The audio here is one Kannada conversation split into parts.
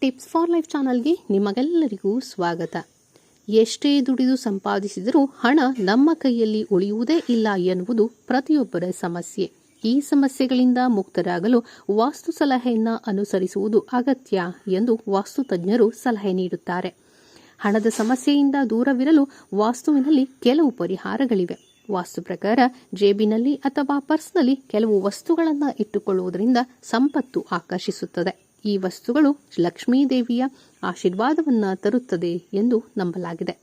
ಟಿಪ್ಸ್ ಫಾರ್ ಲೈಫ್ ಚಾನಲ್ಗೆ ನಿಮಗೆಲ್ಲರಿಗೂ ಸ್ವಾಗತ. ಎಷ್ಟೇ ದುಡಿದು ಸಂಪಾದಿಸಿದರೂ ಹಣ ನಮ್ಮ ಕೈಯಲ್ಲಿ ಉಳಿಯುವುದೇ ಇಲ್ಲ ಎನ್ನುವುದು ಪ್ರತಿಯೊಬ್ಬರ ಸಮಸ್ಯೆ. ಈ ಸಮಸ್ಯೆಗಳಿಂದ ಮುಕ್ತರಾಗಲು ವಾಸ್ತು ಸಲಹೆಯನ್ನು ಅನುಸರಿಸುವುದು ಅಗತ್ಯ ಎಂದು ವಾಸ್ತು ತಜ್ಞರು ಸಲಹೆ ನೀಡುತ್ತಾರೆ. ಹಣದ ಸಮಸ್ಯೆಯಿಂದ ದೂರವಿರಲು ವಾಸ್ತುವಿನಲ್ಲಿ ಕೆಲವು ಪರಿಹಾರಗಳಿವೆ. ವಾಸ್ತು ಪ್ರಕಾರ ಜೇಬಿನಲ್ಲಿ ಅಥವಾ ಪರ್ಸ್ನಲ್ಲಿ ಕೆಲವು ವಸ್ತುಗಳನ್ನು ಇಟ್ಟುಕೊಳ್ಳುವುದರಿಂದ ಸಂಪತ್ತು ಆಕರ್ಷಿಸುತ್ತದೆ. ಈ ವಸ್ತುಗಳು ಲಕ್ಷ್ಮೀ ದೇವಿಯ ಆಶೀರ್ವಾದವನ್ನ ತರುತ್ತದೆ ಎಂದು ನಂಬಲಾಗಿದೆ.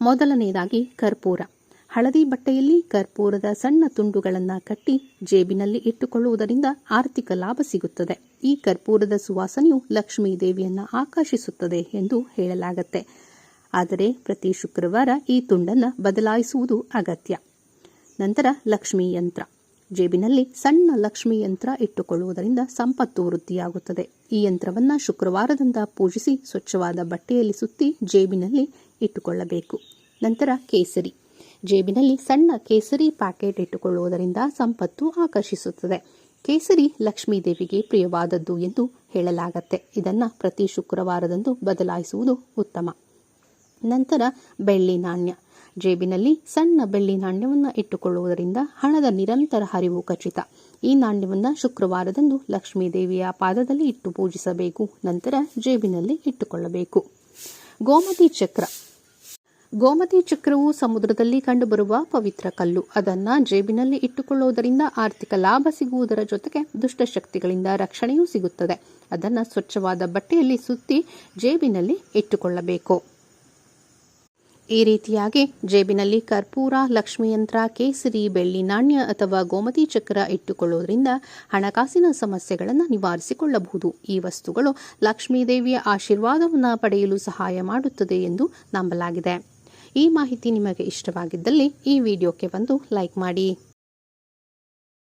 ಮೊದಲನೆಯದಾಗಿ ಕರ್ಪೂರ. ಹಳದಿ ಬಟ್ಟೆಯಲ್ಲಿ ಕರ್ಪೂರದ ಸಣ್ಣ ತುಂಡುಗಳನ್ನು ಕಟ್ಟಿ ಜೇಬಿನಲ್ಲಿ ಇಟ್ಟುಕೊಳ್ಳುವುದರಿಂದ ಆರ್ಥಿಕ ಲಾಭ ಸಿಗುತ್ತದೆ. ಈ ಕರ್ಪೂರದ ಸುವಾಸನೆಯು ಲಕ್ಷ್ಮೀ ದೇವಿಯನ್ನ ಆಕರ್ಷಿಸುತ್ತದೆ ಎಂದು ಹೇಳಲಾಗುತ್ತೆ. ಆದರೆ ಪ್ರತಿ ಶುಕ್ರವಾರ ಈ ತುಂಡನ್ನು ಬದಲಾಯಿಸುವುದು ಅಗತ್ಯ. ನಂತರ ಲಕ್ಷ್ಮೀ ಯಂತ್ರ. ಜೇಬಿನಲ್ಲಿ ಸಣ್ಣ ಲಕ್ಷ್ಮಿ ಯಂತ್ರ ಇಟ್ಟುಕೊಳ್ಳುವುದರಿಂದ ಸಂಪತ್ತು ವೃದ್ಧಿಯಾಗುತ್ತದೆ. ಈ ಯಂತ್ರವನ್ನ ಶುಕ್ರವಾರದಿಂದ ಪೂಜಿಸಿ ಸ್ವಚ್ಛವಾದ ಬಟ್ಟೆಯಲ್ಲಿ ಸುತ್ತಿ ಜೇಬಿನಲ್ಲಿ ಇಟ್ಟುಕೊಳ್ಳಬೇಕು. ನಂತರ ಕೇಸರಿ. ಜೇಬಿನಲ್ಲಿ ಸಣ್ಣ ಕೇಸರಿ ಪ್ಯಾಕೆಟ್ ಇಟ್ಟುಕೊಳ್ಳುವುದರಿಂದ ಸಂಪತ್ತು ಆಕರ್ಷಿಸುತ್ತದೆ. ಕೇಸರಿ ಲಕ್ಷ್ಮೀ ದೇವಿಗೆ ಪ್ರಿಯವಾದದ್ದು ಎಂದು ಹೇಳಲಾಗತ್ತೆ. ಇದನ್ನು ಪ್ರತಿ ಶುಕ್ರವಾರದಂದು ಬದಲಾಯಿಸುವುದು ಉತ್ತಮ. ನಂತರ ಬೆಳ್ಳಿ ನಾಣ್ಯ. ಜೇಬಿನಲ್ಲಿ ಸಣ್ಣ ಬೆಳ್ಳಿ ನಾಣ್ಯವನ್ನು ಇಟ್ಟುಕೊಳ್ಳುವುದರಿಂದ ಹಣದ ನಿರಂತರ ಹರಿವು ಖಚಿತ. ಈ ನಾಣ್ಯವನ್ನು ಶುಕ್ರವಾರದಂದು ಲಕ್ಷ್ಮೀ ದೇವಿಯ ಪಾದದಲ್ಲಿ ಇಟ್ಟು ಪೂಜಿಸಬೇಕು, ನಂತರ ಜೇಬಿನಲ್ಲಿ ಇಟ್ಟುಕೊಳ್ಳಬೇಕು. ಗೋಮತಿ ಚಕ್ರ. ಗೋಮತಿ ಚಕ್ರವು ಸಮುದ್ರದಲ್ಲಿ ಕಂಡುಬರುವ ಪವಿತ್ರ ಕಲ್ಲು. ಅದನ್ನ ಜೇಬಿನಲ್ಲಿ ಇಟ್ಟುಕೊಳ್ಳುವುದರಿಂದ ಆರ್ಥಿಕ ಲಾಭ ಸಿಗುವುದರ ಜೊತೆಗೆ ದುಷ್ಟಶಕ್ತಿಗಳಿಂದ ರಕ್ಷಣೆಯೂ ಸಿಗುತ್ತದೆ. ಅದನ್ನು ಸ್ವಚ್ಛವಾದ ಬಟ್ಟೆಯಲ್ಲಿ ಸುತ್ತಿ ಜೇಬಿನಲ್ಲಿ ಇಟ್ಟುಕೊಳ್ಳಬೇಕು. ಈ ರೀತಿಯಾಗಿ ಜೇಬಿನಲ್ಲಿ ಕರ್ಪೂರ, ಲಕ್ಷ್ಮೀಯಂತ್ರ, ಕೇಸರಿ, ಬೆಳ್ಳಿ ನಾಣ್ಯ ಅಥವಾ ಗೋಮತಿ ಚಕ್ರ ಇಟ್ಟುಕೊಳ್ಳುವುದರಿಂದ ಹಣಕಾಸಿನ ಸಮಸ್ಯೆಗಳನ್ನು ನಿವಾರಿಸಿಕೊಳ್ಳಬಹುದು. ಈ ವಸ್ತುಗಳು ಲಕ್ಷ್ಮೀದೇವಿಯ ಆಶೀರ್ವಾದವನ್ನು ಪಡೆಯಲು ಸಹಾಯ ಮಾಡುತ್ತದೆ ಎಂದು ನಂಬಲಾಗಿದೆ. ಈ ಮಾಹಿತಿ ನಿಮಗೆ ಇಷ್ಟವಾಗಿದ್ದಲ್ಲಿ ಈ ವಿಡಿಯೋಕ್ಕೆ ಒಂದು ಲೈಕ್ ಮಾಡಿ.